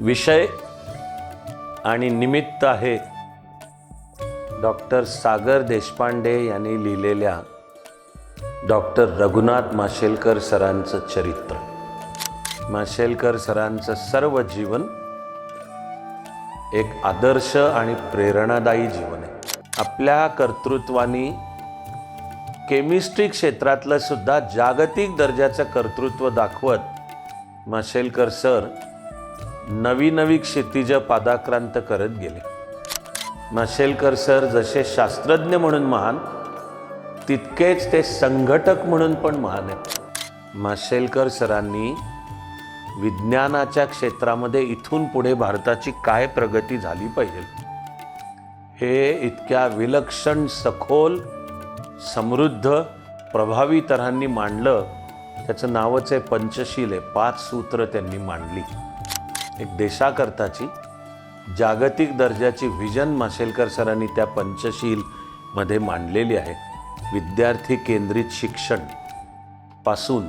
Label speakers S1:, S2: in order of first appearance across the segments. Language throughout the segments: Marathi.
S1: विषय आणि निमित्त आहे डॉक्टर सागर देशपांडे यांनी लिहिलेल्या डॉक्टर रघुनाथ माशेलकर सरांचं चरित्र. माशेलकर सरांचं सर्व जीवन एक आदर्श आणि प्रेरणादायी जीवन आहे. आपल्या कर्तृत्वानी केमिस्ट्री क्षेत्रातलं सुद्धा जागतिक दर्जाचं कर्तृत्व दाखवत माशेलकर सर नवी नवी क्षितिज पादाक्रांत करत गेले. माशेलकर सर जसे शास्त्रज्ञ म्हणून महान तितकेच ते संघटक म्हणून पण महान आहेत. माशेलकर सरांनी विज्ञानाच्या क्षेत्रामध्ये इथून पुढे भारताची काय प्रगती झाली पाहिजे? हे इतक्या विलक्षण सखोल समृद्ध प्रभावी तऱ्हांनी मांडलं त्याचं नावच आहे पंचशील आहे. पाच सूत्र त्यांनी मांडली. एक देशाकरताची जागतिक दर्जाची व्हिजन माशेलकर सरांनी त्या पंचशीलमध्ये मांडलेली आहे. विद्यार्थी केंद्रित शिक्षणपासून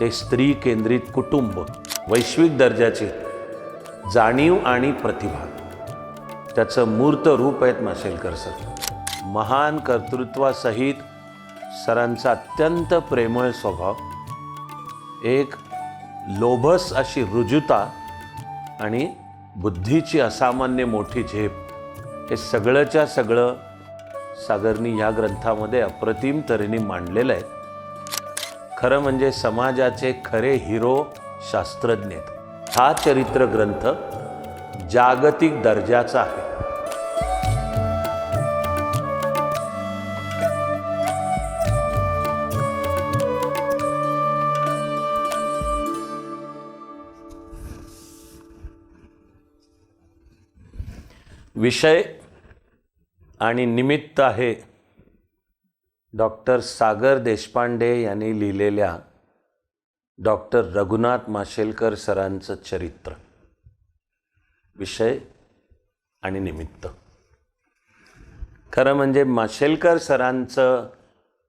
S1: ते स्त्री केंद्रित कुटुंब वैश्विक दर्जाची जाणीव आणि प्रतिभा. त्याचं मूर्त रूप आहेत माशेलकर सर. महान कर्तृत्वासहित सरांचा अत्यंत प्रेमळ स्वभाव एक लोभस अशी रुजुता आणि बुद्धीची असामान्य मोठी झेप हे सगळंच्या सगळं सागरनी या ग्रंथामध्ये अप्रतिम तऱ्हेने मांडलेलं आहे. खरं म्हणजे समाजाचे खरे हिरो शास्त्रज्ञ हा चरित्र ग्रंथ जागतिक दर्जाचा आहे. विषय आणि निमित्त आहे डॉक्टर सागर देशपांडे यांनी लिहिलेल्या डॉक्टर रघुनाथ माशेलकर सरांचं चरित्र. विषय आणि निमित्त. खरं म्हणजे माशेलकर सरांचं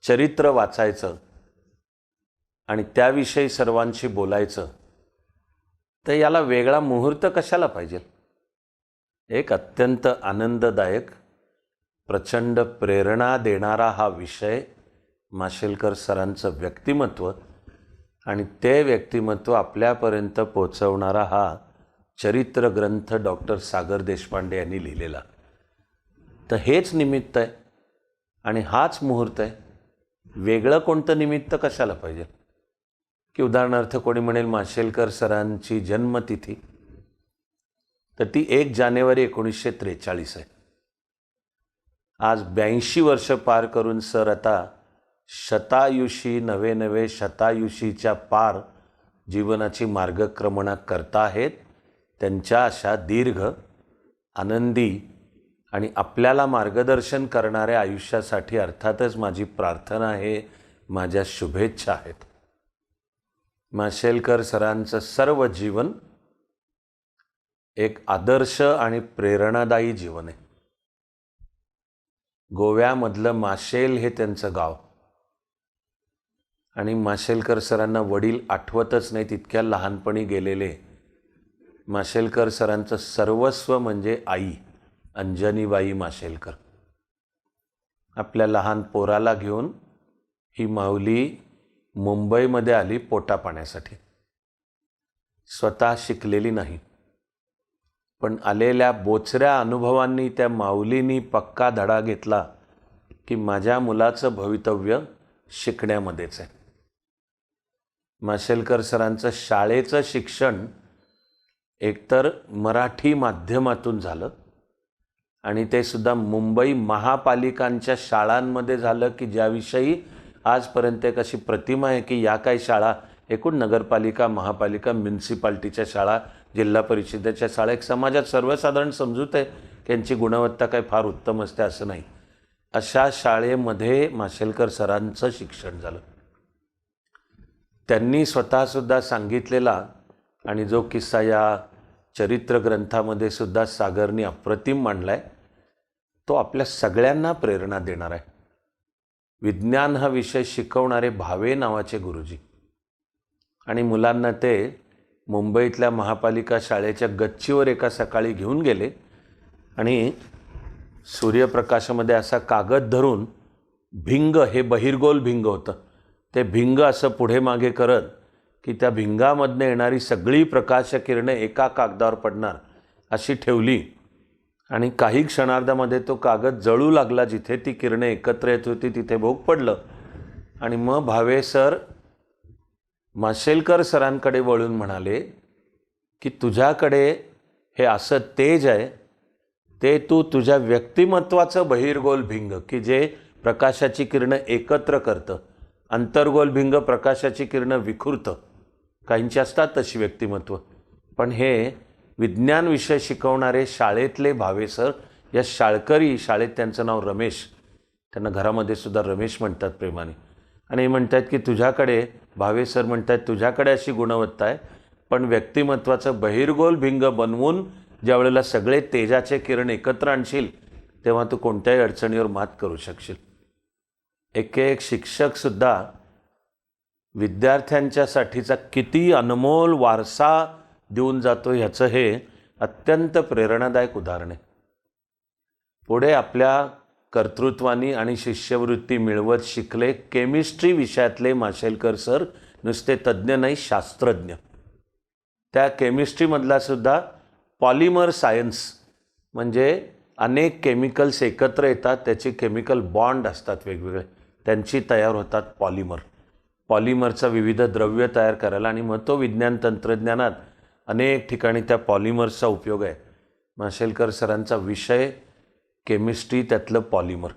S1: चरित्र वाचायचं आणि त्याविषयी सर्वांशी बोलायचं तर याला वेगळा मुहूर्त कशाला पाहिजे? एक अत्यंत आनंददायक प्रचंड प्रेरणा देणारा हा विषय माशेलकर सरांचं व्यक्तिमत्व आणि ते व्यक्तिमत्व आपल्यापर्यंत पोचवणारा हा चरित्र ग्रंथ डॉक्टर सागर देशपांडे यांनी लिहिलेला. तर हेच निमित्त आहे आणि हाच मुहूर्त आहे. वेगळं कोणतं निमित्त कशाला पाहिजे? की उदाहरणार्थ कोणी म्हणेल माशेलकर सरांची जन्मतिथी तर ती एक जानेवारी एकोणीसशे त्रेचाळीस आहे. आज ब्याऐंशी वर्ष पार करून सर आता शतायुषी नवे नवे शतायुषीच्या पार जीवनाची मार्गक्रमणा करता आहेत त्यांच्या अशा दीर्घ आनंदी आणि आपल्याला मार्गदर्शन करणाऱ्या आयुष्यासाठी अर्थातच माझी प्रार्थना आहे माझ्या शुभेच्छा आहेत. माशेलकर सरांचं सर्व जीवन एक आदर्श आणि प्रेरणादायी जीवन आहे. गोव्यामधलं माशेल हे त्यांचं गाव. आणि माशेलकर सरांना वडील आठवतच नाही तितक्या लहानपणी गेलेले. माशेलकर सरांचं सर्वस्व म्हणजे आई अंजनीबाई माशेलकर. आपल्या लहान पोराला घेऊन ही माऊली मुंबईमध्ये आली पोटा पाण्यासाठी स्वतः शिकलेली नाही. पण आलेल्या बोचऱ्या अनुभवांनी त्या माऊलीनी पक्का धडा घेतला की माझ्या मुलाचं भवितव्य शिकण्यामध्येच आहे. माशेलकर सरांचं शाळेचं शिक्षण एकतर मराठी माध्यमातून झालं आणि ते सुद्धा मुंबई महापालिकांच्या शाळांमध्ये झालं की ज्याविषयी आजपर्यंत एक अशी प्रतिमा आहे की या काही शाळा एकूण नगरपालिका महापालिका म्युन्सिपाल्टीच्या शाळा जिल्हा परिषदेच्या शाळा. एक समाजात सर्वसाधारण समजूत आहे की यांची गुणवत्ता काही फार उत्तम असते असं नाही. अशा शाळेमध्ये माशेलकर सरांचं शिक्षण झालं. त्यांनी स्वतःसुद्धा सांगितलेला आणि जो किस्सा या चरित्र ग्रंथामध्ये सुद्धा सागरनी अप्रतिम मांडला आहे तो आपल्या सगळ्यांना प्रेरणा देणार आहे. विज्ञान हा विषय शिकवणारे भावे नावाचे गुरुजी. आणि मुलांना ते मुंबईतल्या महापालिका शाळेच्या गच्चीवर एका सकाळी घेऊन गेले आणि सूर्यप्रकाशामध्ये असा कागद धरून भिंग हे बहिर्गोल भिंग होतं. ते भिंग असं पुढे मागे करत की त्या भिंगामधनं येणारी सगळी प्रकाशकिरणं एका कागदावर पडणार अशी ठेवली. आणि काही क्षणार्धामध्ये तो कागद जळू लागला जिथे ती किरणे एकत्र येत होती तिथे भोग पडलं. आणि मग भावे सर माशेलकर सरांकडे वळून म्हणाले की तुझ्याकडे हे असं तेज आहे ते तू तुझ्या व्यक्तिमत्वाचं बहिर्गोल भिंग की जे प्रकाशाची किरणं एकत्र करतं अंतर्गोल भिंग प्रकाशाची किरणं विखुरतं. काहींची असतात तशी व्यक्तिमत्व. पण हे विज्ञान विषय शिकवणारे शाळेतले भावे सर या शाळकरी शाळेत त्यांचं नाव रमेश त्यांना घरामध्ये सुद्धा रमेश म्हणतात प्रेमाने. आणि म्हणतात की तुझ्याकडे भावे सर म्हणतात तुझ्याकडे अशी गुणवत्ता आहे पण व्यक्तिमत्वाचं बहिर्गोल भिंग बनवून ज्या वेळेला सगळे तेजाचे किरण एकत्र आणशील तेव्हा तू कोणत्याही अडचणीवर मात करू शकशील. एक एक शिक्षकसुद्धा विद्यार्थ्यांच्यासाठीचा किती अनमोल वारसा देऊन जातो ह्याचं हे अत्यंत प्रेरणादायक उदाहरण आहे. पुढे आपल्या कर्तृत्वानी आणि शिष्यवृत्ती मिळवत शिकले. केमिस्ट्री विषयातले माशेलकर सर नुसते तज्ज्ञ नाही शास्त्रज्ञ. त्या केमिस्ट्रीमधला सुद्धा पॉलिमर सायन्स म्हणजे अनेक केमिकल्स एकत्र येतात त्याचे केमिकल बॉन्ड असतात वेगवेगळे. त्यांची तयार होतात पॉलिमर. पॉलिमरचा विविध द्रव्य तयार करायला आणि मग तो विज्ञान तंत्रज्ञानात अनेक ठिकाणी त्या पॉलिमर्सचा उपयोग आहे. माशेलकर सरांचा विषय केमिस्ट्री त्यातलं पॉलिमर.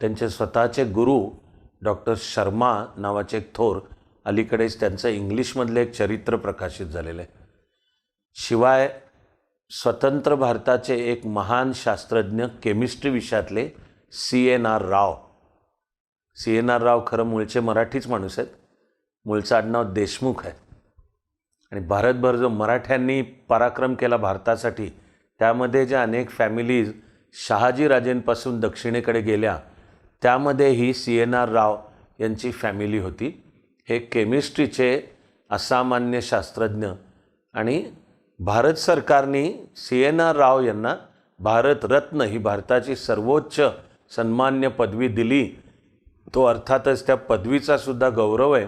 S1: त्यांचे स्वतःचे गुरु डॉक्टर शर्मा नावाचे एक थोर अलीकडेच त्यांचं इंग्लिशमधलं एक चरित्र प्रकाशित झालेलं आहे. शिवाय स्वतंत्र भारताचे एक महान शास्त्रज्ञ केमिस्ट्री विषयातले C N R Rao. C N R Rao खरं मूळचे मराठीच माणूस आहेत. मूळचं आडनाव देशमुख आहे. आणि भारतभर जो मराठ्यांनी पराक्रम केला भारतासाठी त्यामध्ये ज्या अनेक फॅमिलीज शहाजीराजेंपासून दक्षिणेकडे गेल्या त्यामध्ये ही सी एन आर राव यांची फॅमिली होती. हे केमिस्ट्रीचे असामान्य शास्त्रज्ञ आणि भारत सरकारने सी एन आर राव यांना भारतरत्न ही भारताची सर्वोच्च सन्मान्य पदवी दिली. तो अर्थातच त्या पदवीचा सुद्धा गौरव आहे.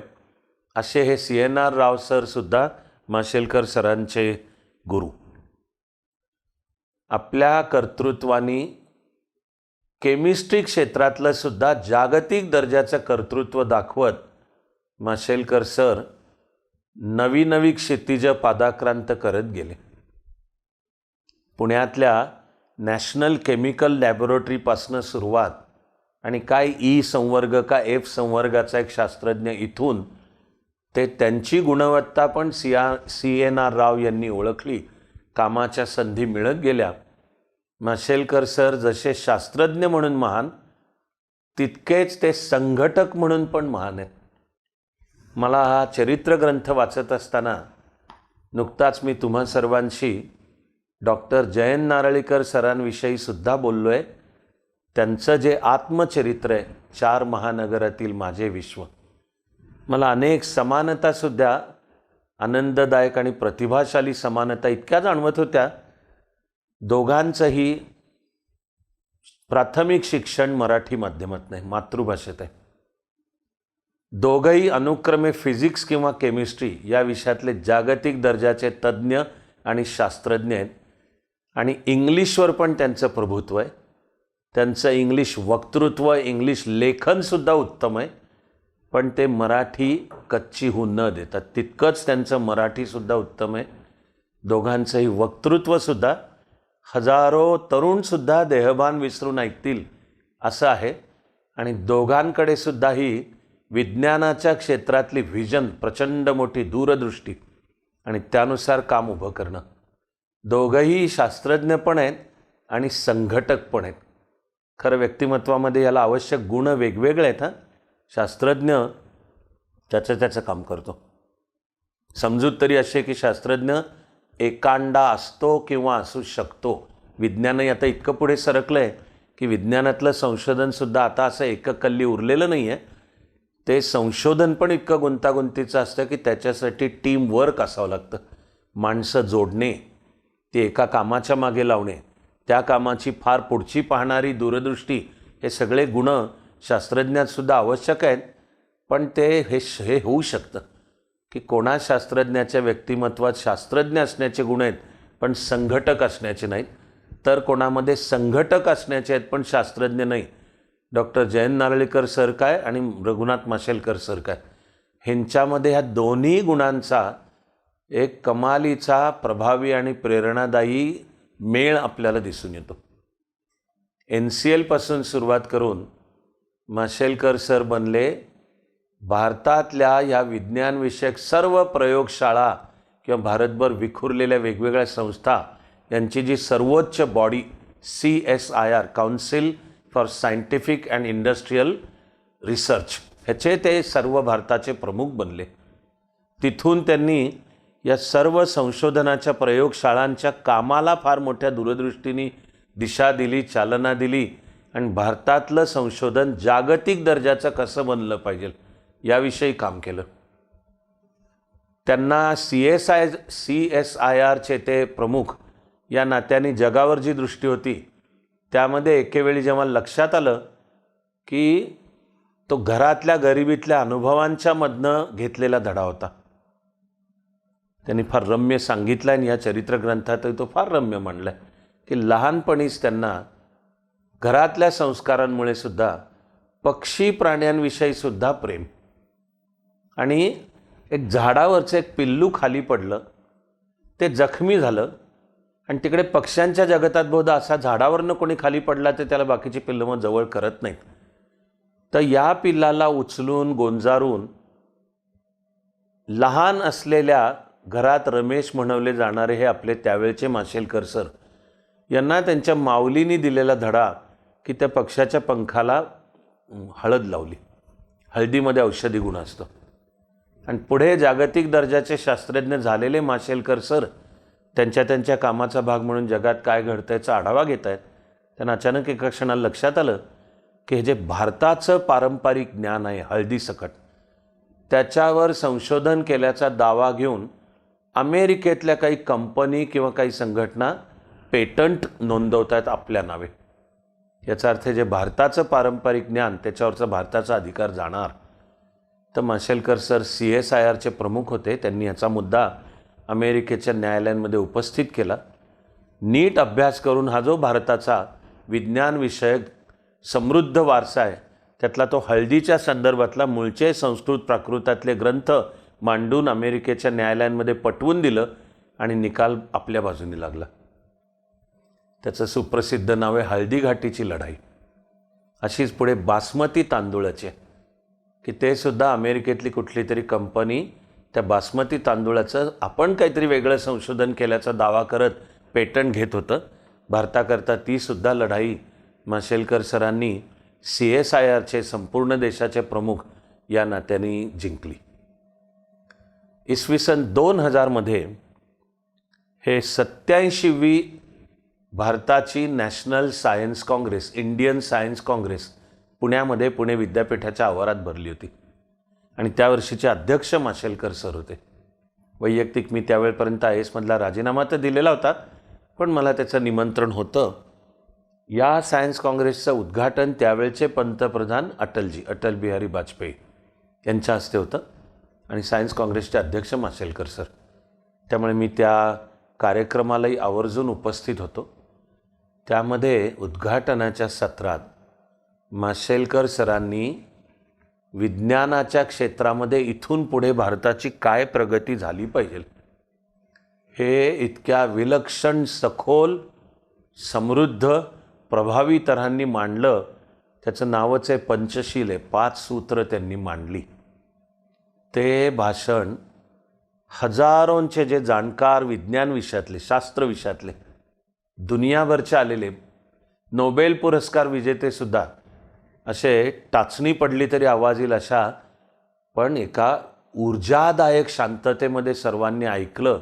S1: असे हे सी एन आर राव सरसुद्धा माशेलकर सरांचे गुरु. आपल्या कर्तृत्वानी केमिस्ट्री क्षेत्रातलं सुद्धा जागतिक दर्जाचं कर्तृत्व दाखवत माशेलकर सर नवी नवी क्षितिज पादाक्रांत करत गेले. पुण्यातल्या नॅशनल केमिकल लॅबोरेटरीपासनं सुरुवात आणि काय ई संवर्ग का एफ संवर्गाचा एक शास्त्रज्ञ इथून ते त्यांची गुणवत्ता पण C R C N R Rao यांनी ओळखली. कामाच्या संधी मिळत गेल्या. माशेलकर सर जसे शास्त्रज्ञ म्हणून महान तितकेच ते संघटक म्हणून पण महान आहेत. मला हा चरित्र ग्रंथ वाचत असताना नुकताच मी तुम्हा सर्वांशी डॉक्टर जयंत नारळीकर सरांविषयी सुद्धा बोललो आहे त्यांचं जे आत्मचरित्र आहे चार महानगरातील माझे विश्व. मला अनेक समानतासुद्धा आनंददायक आणि प्रतिभाशाली समानता इतक्या जाणवत होत्या. दोघांचंही प्राथमिक शिक्षण मराठी माध्यमात नाही मातृभाषेत आहे. दोघंही अनुक्रमे फिजिक्स किंवा केमिस्ट्री या विषयातले जागतिक दर्जाचे तज्ज्ञ आणि शास्त्रज्ञ आहेत. आणि इंग्लिशवर पण त्यांचं प्रभुत्व आहे. त्यांचं इंग्लिश वक्तृत्व इंग्लिश लेखनसुद्धा उत्तम आहे. पण ते मराठी कच्ची होऊ न देतात तितकंच त्यांचं मराठीसुद्धा उत्तम आहे. दोघांचंही वक्तृत्वसुद्धा हजारो तरुणसुद्धा देहभान विसरून ऐकतील असं आहे. आणि दोघांकडे सुद्धा ही विज्ञानाच्या क्षेत्रातली व्हिजन प्रचंड मोठी दूरदृष्टी आणि त्यानुसार काम उभं करणं. दोघंही शास्त्रज्ञ पण आहेत आणि संघटक पण आहेत. खरं व्यक्तिमत्वामध्ये याला आवश्यक गुण वेगवेगळे आहेत हां. शास्त्रज्ञ त्याचं त्याचं काम करतो. समजूत तरी असे आहे की शास्त्रज्ञ एकांडा असतो किंवा असू शकतो. विज्ञानही आता इतकं पुढे सरकलं आहे की विज्ञानातलं संशोधनसुद्धा आता असं एककल्ली उरलेलं नाही आहे ते संशोधन पण इतकं गुंतागुंतीचं असतं की त्याच्यासाठी टीम वर्क असावं लागतं. माणसं जोडणे ते एका कामाच्या मागे लावणे त्या कामाची फार पुढची पाहणारी दूरदृष्टी हे सगळे गुण शास्त्रज्ञातसुद्धा आवश्यक आहेत. पण ते हे श- हे होऊ शकतं. की कोणा शास्त्रज्ञाच्या व्यक्तिमत्वात शास्त्रज्ञ असण्याचे गुण आहेत पण संघटक असण्याचे नाहीत तर कोणामध्ये संघटक असण्याचे आहेत पण शास्त्रज्ञ नाही. डॉक्टर जयंत नारळीकर सर काय आणि रघुनाथ माशेलकर सर काय? ह्यांच्यामध्ये ह्या दोन्ही गुणांचा एक कमालीचा प्रभावी आणि प्रेरणादायी मेळ आपल्याला दिसून येतो. एन सी एलपासून सुरुवात करून माशेलकर सर बनले भारतातल्या या विज्ञानविषयक सर्व प्रयोगशाळा किंवा भारतभर विखुरलेल्या वेगवेगळ्या संस्था यांची जी सर्वोच्च body C S I R council for scientific and industrial research ह्याचे ते सर्व भारताचे प्रमुख बनले. तिथून त्यांनी या सर्व संशोधनाच्या प्रयोगशाळांच्या कामाला फार मोठ्या दूरदृष्टीने दिशा दिली चालना दिली आणि भारतातलं संशोधन जागतिक दर्जाचं कसं बनलं पाहिजे? याविषयी काम केलं. त्यांना C S I C S I आरचे ते प्रमुख या नात्याने जगावर जी दृष्टी होती त्यामध्ये एकेवेळी जेव्हा लक्षात आलं की तो घरातल्या गरिबीतल्या अनुभवांच्या मधनं घेतलेला धडा होता. त्यांनी फार रम्य सांगितलं आणि या चरित्र ग्रंथातही तो फार रम्य मांडला की लहानपणीच त्यांना घरातल्या संस्कारांमुळे सुद्धा पक्षी प्राण्यांविषयी सुद्धा प्रेम. आणि एक झाडावरचं एक पिल्लू खाली पडलं ते जखमी झालं आणि तिकडे पक्ष्यांच्या जगतात बहुधा असा झाडावरनं कोणी खाली पडला तर त्याला बाकीची पिल्लं मग जवळ करत नाहीत. तर या पिल्लाला उचलून गोंजारून लहान असलेल्या घरात रमेश म्हणवले जाणारे हे आपले त्यावेळचे माशेलकर सर यांना त्यांच्या माऊलीने दिलेला धडा की त्या पक्षाच्या पंखाला हळद लावली. हळदीमध्ये औषधी गुण असतं. आणि पुढे जागतिक दर्जाचे शास्त्रज्ञ झालेले माशेलकर सर त्यांच्या त्यांच्या कामाचा भाग म्हणून जगात काय घडतं याचा आढावा घेत आहेत त्यांना अचानक एका क्षणाला लक्षात आलं की हे जे भारताचं पारंपरिक ज्ञान आहे हळदीसकट त्याच्यावर संशोधन केल्याचा दावा घेऊन अमेरिकेतल्या काही कंपनी किंवा काही संघटना पेटंट नोंदवत आहेत आपल्या नावे. याचा अर्थ जे भारताचं पारंपरिक ज्ञान त्याच्यावरचा भारताचा अधिकार जाणार तर Mashelkar sir C S I आरचे प्रमुख होते. त्यांनी याचा मुद्दा अमेरिकेच्या न्यायालयांमध्ये उपस्थित केला. नीट अभ्यास करून हा जो भारताचा विज्ञानविषयक समृद्ध वारसा आहे त्यातला तो हळदीच्या संदर्भातला मूळचे संस्कृत प्राकृतातले ग्रंथ मांडून अमेरिकेच्या न्यायालयांमध्ये पटवून दिलं आणि निकाल आपल्या बाजूने लागला. त्याचं सुप्रसिद्ध नाव आहे हळदी घाटीची लढाई. अशीच पुढे बासमती तांदूळाचे की ते सुद्धा अमेरिकेतली कुठली तरी कंपनी त्या बासमती तांदूळाचं आपण काहीतरी वेगळं संशोधन केल्याचा दावा करत पेटंट घेत होतं. भारताकरता ती सुद्धा लढाई माशेलकर सरांनी सी एस आय आरचे संपूर्ण देशाचे प्रमुख या नात्याने जिंकली. इसवी सन दोन हजारमध्ये हे सत्याऐंशीवी भारताची national science congress Indian science congress पुण्यामध्ये पुणे विद्यापीठाच्या आवारात भरली होती. आणि त्या वर्षीचे अध्यक्ष माशेलकर सर होते. वैयक्तिक मी त्यावेळपर्यंत आय एसमधला राजीनामा तर दिलेला होता पण मला त्याचं निमंत्रण होतं. या सायन्स काँग्रेसचं उद्घाटन त्यावेळचे पंतप्रधान अटलजी अटल बिहारी वाजपेयी यांच्या हस्ते होतं आणि सायन्स काँग्रेसचे अध्यक्ष माशेलकर सर. त्यामुळे मी त्या कार्यक्रमालाही आवर्जून उपस्थित होतो. त्यामध्ये उद्घाटनाच्या सत्रात माशेलकर सरांनी विज्ञानाच्या क्षेत्रामध्ये इथून पुढे भारताची काय प्रगती झाली पाहिजे? हे इतक्या विलक्षण सखोल समृद्ध प्रभावी तऱ्हांनी मांडलं. त्याचं नावच आहे पंचशील आहे. पाच सूत्र त्यांनी मांडली. ते भाषण हजारोंचे जे जाणकार विज्ञान विषयातले शास्त्र विषयातले दुनियाभरचे आलेले नोबेल पुरस्कार विजेतेसुद्धा असे टाचणी पडली तरी आवाज येईल अशा पण एका ऊर्जादायक शांततेमध्ये सर्वांनी ऐकलं.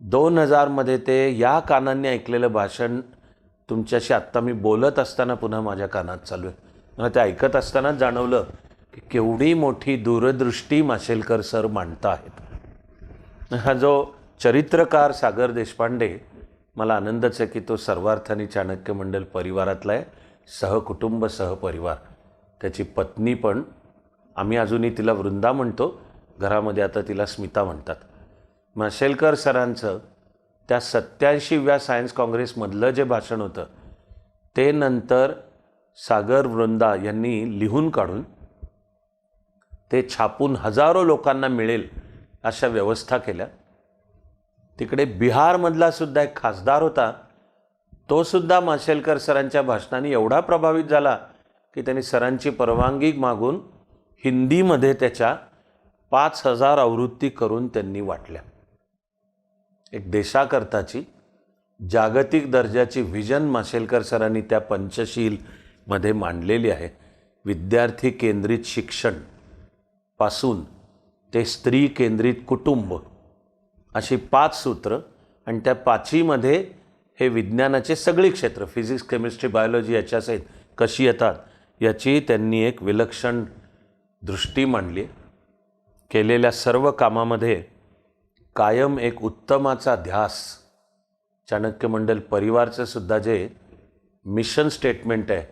S1: दोन हजारमध्ये ते या कानांनी ऐकलेलं भाषण तुमच्याशी आत्ता मी बोलत असताना पुन्हा माझ्या कानात चालू आहे. मला ते ऐकत असतानाच जाणवलं की केवढी मोठी दूरदृष्टी माशेलकर सर मांडता आहेत हा जो चरित्रकार सागर देशपांडे मला आनंदच आहे की तो सर्वार्थाने चाणक्य मंडल परिवारातला आहे. सहकुटुंब सहपरिवार त्याची पत्नी पण आम्ही अजूनही तिला वृंदा म्हणतो घरामध्ये आता तिला स्मिता म्हणतात. माशेलकर सरांचं त्या सत्याऐंशीव्या सायन्स काँग्रेसमधलं जे भाषण होतं ते नंतर सागर वृंदा यांनी लिहून काढून ते छापून हजारो लोकांना मिळेल अशा व्यवस्था केल्या. तिकडे बिहारमधला सुद्धा एक खासदार होता तोसुद्धा माशेलकर सरांच्या भाषणाने एवढा प्रभावित झाला की त्यांनी सरांची परवानगी मागून हिंदीमध्ये त्याच्या पाच हजार आवृत्ती करून त्यांनी वाटल्या. एक देशाकरताची जागतिक दर्जाची व्हिजन माशेलकर सरांनी त्या पंचशीलमध्ये मांडलेली आहे. विद्यार्थी केंद्रित शिक्षणपासून ते स्त्री केंद्रित कुटुंब अशी पाच सूत्र आणि त्या पाचीमध्ये हे विज्ञानाचे सगळी क्षेत्र फिजिक्स केमिस्ट्री बायोलॉजी याच्या सहित कशी येतात याची त्यांनी एक विलक्षण दृष्टी मांडली. केलेल्या सर्व कामामध्ये कायम एक उत्तमाचा ध्यास. चाणक्य मंडल परिवारचं सुद्धा जे मिशन स्टेटमेंट आहे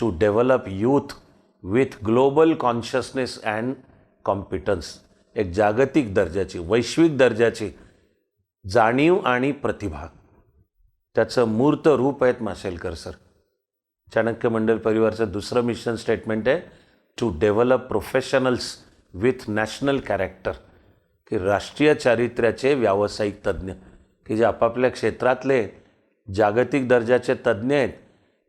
S1: to develop youth with global consciousness and competence एक जागतिक दर्जाची वैश्विक दर्जाची जाणीव आणि प्रतिभा. त्याचं मूर्त रूप आहेत माशेलकर सर. चाणक्य मंडल परिवारचं दुसरं मिशन स्टेटमेंट आहे to develop professionals with national character की राष्ट्रीय चारित्र्याचे व्यावसायिक तज्ज्ञ. की जे आपापल्या क्षेत्रातले जागतिक दर्जाचे तज्ज्ञ आहेत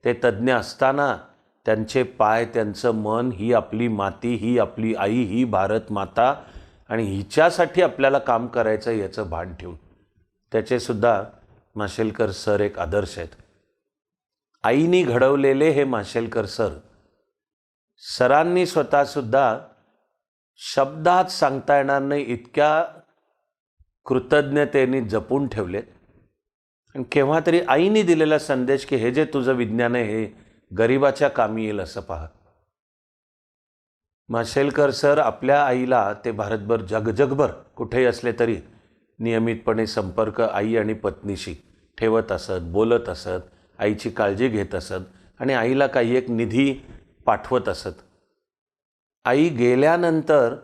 S1: ते तज्ज्ञ असताना त्यांचे पाय त्यांचं मन ही आपली माती ही आपली आई ही भारत माता आणि हिच्यासाठी आपल्याला काम करायचं याचं भान ठेवून. त्याचेसुद्धा माशेलकर सर एक आदर्श आहेत. आईनी घडवलेले हे माशेलकर सर सरांनी स्वतःसुद्धा शब्दात सांगता येणार नाही इतक्या कृतज्ञतेने जपून ठेवलेत. आणि केव्हा तरी आईने दिलेला संदेश की हे जे तुझं विज्ञान आहे हे गरिबाच्या कामी येईल असं पहा. माशेलकर सर आपल्या आईला ते भारतभर जग जगभर कुठेही असले तरी नियमितपणे संपर्क आई आणि पत्नीशी ठेवत असत बोलत असत आईची काळजी घेत असत आणि आईला काही एक निधी पाठवत असत. आई गेल्यानंतर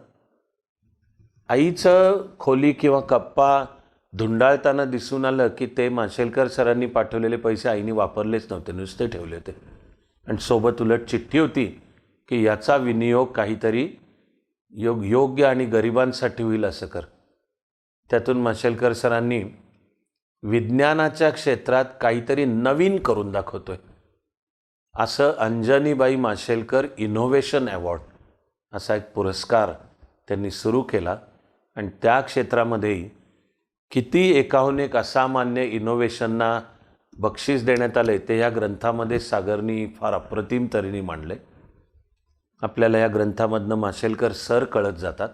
S1: आईचं खोली किंवा कप्पा धुंडाळताना दिसून आलं की ते माशेलकर सरांनी पाठवलेले पैसे आईने वापरलेच नव्हते नुसते ठेवले होते. आणि सोबत उलट चिठ्ठी होती की याचा विनियोग काहीतरी योग योग्य आणि गरिबांसाठी होईल असं कर. त्यातून माशेलकर सरांनी विज्ञानाच्या क्षेत्रात काहीतरी नवीन करून दाखवतोय. असं अंजनीबाई माशेलकर इनोव्हेशन अवॉर्ड असा एक पुरस्कार त्यांनी सुरू केला आणि त्या क्षेत्रामध्येही किती एकाहून एक असामान्य इनोव्हेशनना बक्षीस देण्यात आले ते या ग्रंथामध्ये सागरनी फार अप्रतिम तऱ्हेने मांडले आपल्याला या ग्रंथामधनं माशेलकर सर कळत जातात.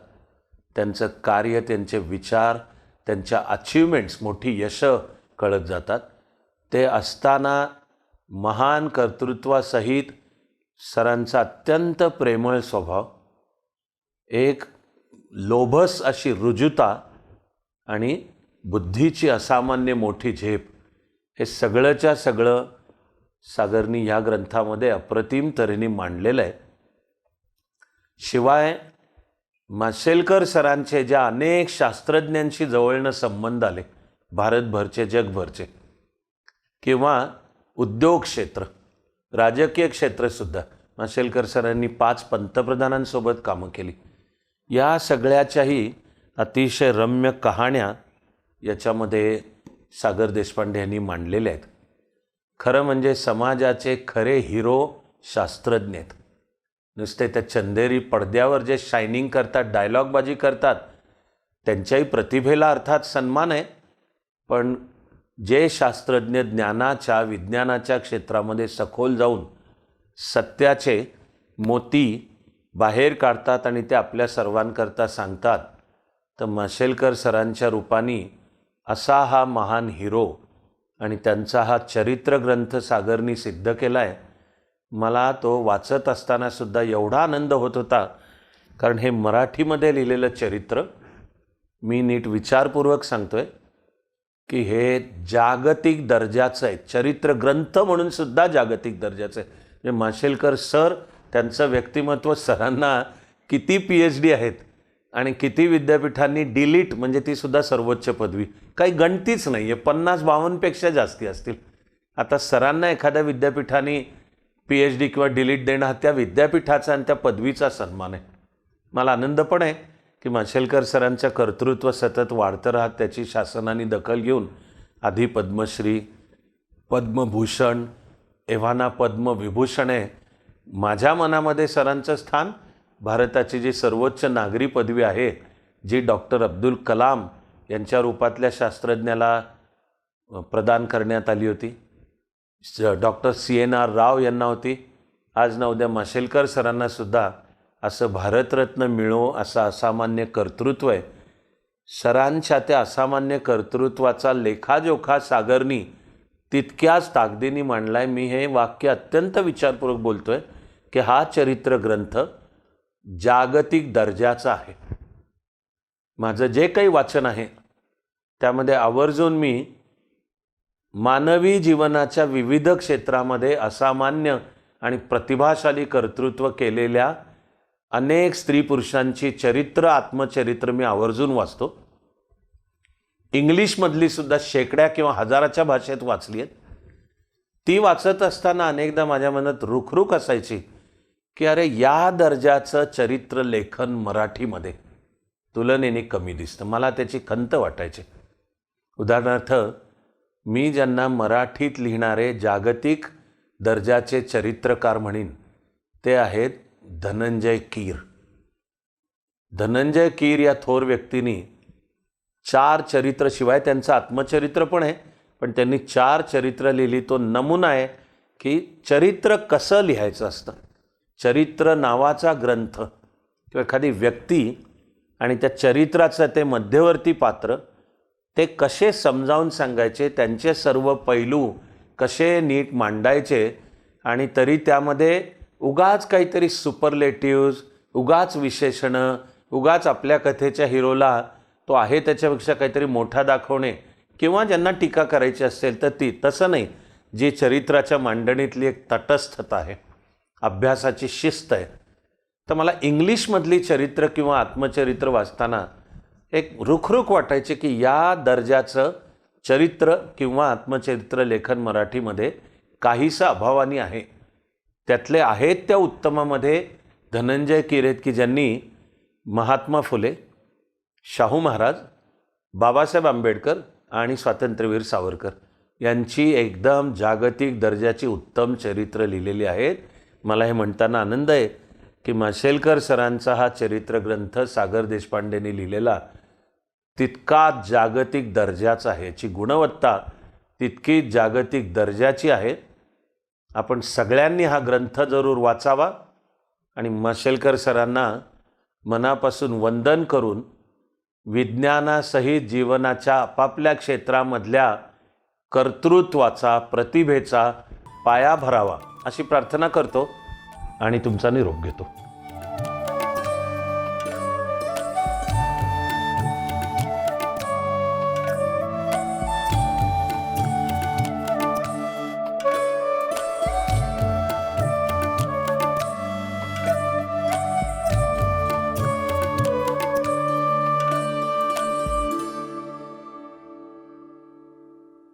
S1: त्यांचं कार्य त्यांचे विचार त्यांच्या अचिव्हमेंट्स मोठी यश कळत जातात. ते असताना महान कर्तृत्वासहित सरांचा अत्यंत प्रेमळ स्वभाव एक लोभस अशी रुजुता आणि बुद्धीची असामान्य मोठी झेप हे सगळंच्या सगळं सागरनी ह्या ग्रंथामध्ये अप्रतिम तऱ्हेने मांडलेलं आहे. शिवाय माशेलकर सरांचे ज्या अनेक शास्त्रज्ञांशी जवळनं संबंध आले भारतभरचे जगभरचे किंवा उद्योग क्षेत्र राजकीय क्षेत्रसुद्धा माशेलकर सरांनी पाच पंतप्रधानांसोबत कामं केली. या सगळ्याच्याही अतिशय रम्य कहाण्या याच्यामध्ये सागर देशपांडे यांनी मांडलेल्या आहेत. खरं म्हणजे समाजाचे खरे हिरो शास्त्रज्ञ आहेत. नुसते त्या चंदेरी पडद्यावर जे शायनिंग करतात डायलॉगबाजी करतात त्यांच्याही प्रतिभेला अर्थात सन्मान आहे. पण जे शास्त्रज्ञ ज्ञानाच्या विज्ञानाच्या क्षेत्रामध्ये सखोल जाऊन सत्याचे मोती बाहेर काढतात आणि ते आपल्या सर्वांकरता सांगतात तर माशेलकर सरांच्या रूपाने असा हा महान हिरो आणि त्यांचा हा चरित्र ग्रंथ सागरनी सिद्ध केला आहे मला तो वाचत असतानासुद्धा एवढा आनंद होत होता. कारण हे मराठीमध्ये लिहिलेलं चरित्र मी नीट विचारपूर्वक सांगतो आहे की हे जागतिक दर्जाचं आहे. चरित्र ग्रंथ म्हणून सुद्धा जागतिक दर्जाचं आहे. म्हणजे माशेलकर सर त्यांचं व्यक्तिमत्व सरांना किती पी एच डी आहेत आणि किती विद्यापीठांनी डिलीट म्हणजे ती सुद्धा सर्वोच्च पदवी. काही गणतीच नाही आहे पन्नास बावन्नपेक्षा जास्ती असतील. आता सरांना एखाद्या विद्यापीठाने पी एच डी किंवा डिलीट देणं हा त्या विद्यापीठाचा आणि त्या पदवीचा सन्मान आहे. मला आनंद पण आहे की माशेलकर सरांचं कर्तृत्व सतत वाढतं राहत त्याची शासनाने दखल घेऊन आधी पद्मश्री पद्मभूषण एव्हाना पद्मविभूषण आहे माझ्या मनामध्ये सरांचं स्थान भारताची जी सर्वोच्च नागरी पदवी आहे जी डॉक्टर अब्दुल कलाम यांच्या रूपातल्या शास्त्रज्ञाला प्रदान करण्यात आली होती. Doctor C N R Rao यांना होती. आज ना उद्या माशेलकर सरांनासुद्धा असं भारतरत्न मिळो असं असामान्य कर्तृत्व आहे. सरांच्या त्या असामान्य कर्तृत्वाचा लेखाजोखा सागरनी तितक्याच ताकदीने मांडलाय. मी हे वाक्य अत्यंत विचारपूर्वक आहे की हा चरित्र ग्रंथ जागतिक दर्जाचा आहे. माझं जे काही वाचन आहे त्यामध्ये आवर्जून मी मानवी जीवनाच्या विविध क्षेत्रामध्ये असामान्य आणि प्रतिभाशाली कर्तृत्व केलेल्या अनेक स्त्री पुरुषांची चरित्र आत्मचरित्र मी आवर्जून वाचतो. इंग्लिशमधली सुद्धा शेकड्या किंवा हजाराच्या भाषेत वाचली आहेत. ती वाचत असताना अनेकदा माझ्या मनात रुखरुख असायची की अरे या दर्जाचं चरित्र लेखन मराठीमध्ये तुलनेने कमी दिसतं. मला त्याची खंत वाटायची. उदाहरणार्थ मी ज्यांना मराठीत लिहिणारे जागतिक दर्जाचे चरित्रकार म्हणीन ते आहेत धनंजय कीर. धनंजय कीर या थोर व्यक्तींनी चार चरित्र शिवाय त्यांचं आत्मचरित्र पण आहे पण त्यांनी चार चरित्र लिहिली. तो नमुना आहे की चरित्र कसं लिहायचं असतं? चरित्र नावाचा ग्रंथ किंवा एखादी व्यक्ती आणि त्या चरित्राचं ते मध्यवर्ती पात्र ते कसे समजावून सांगायचे त्यांचे सर्व पैलू कसे नीट मांडायचे आणि तरी त्यामध्ये उगाच काहीतरी सुपरलेटिव्ज उगाच विशेषणं उगाच आपल्या कथेच्या हिरोला तो आहे त्याच्यापेक्षा काहीतरी मोठा दाखवणे किंवा ज्यांना टीका करायची असेल तर ती. तसं नाही. जी चरित्राच्या मांडणीतली एक तटस्थता आहे अभ्यासाची शिस्त आहे. तर मला इंग्लिशमधली चरित्र किंवा आत्मचरित्र वाचताना एक रुखरुख वाटायचे की या दर्जाचं चरित्र किंवा आत्मचरित्र लेखन मराठीमध्ये काहीसं अभावानी आहे. त्यातले आहेत त्या उत्तमामध्ये धनंजय किरेत की ज्यांनी महात्मा फुले शाहू महाराज बाबासाहेब आंबेडकर आणि स्वातंत्र्यवीर सावरकर यांची एकदम जागतिक दर्जाची उत्तम चरित्र लिहिलेली आहेत. मला हे म्हणताना आनंद आहे की माशेलकर सरांचा हा चरित्र ग्रंथ सागर देशपांडेंनी लिहिलेला तितका जागतिक दर्जाचा आहे. याची गुणवत्ता तितकी जागतिक दर्जाची आहे. आपण सगळ्यांनी हा ग्रंथ जरूर वाचावा आणि मशेलकर सरांना मनापासून वंदन करून विज्ञानासहित जीवनाच्या आपापल्या क्षेत्रामधल्या कर्तृत्वाचा प्रतिभेचा पाया भरावा अशी प्रार्थना करतो आणि तुमचा निरोप घेतो.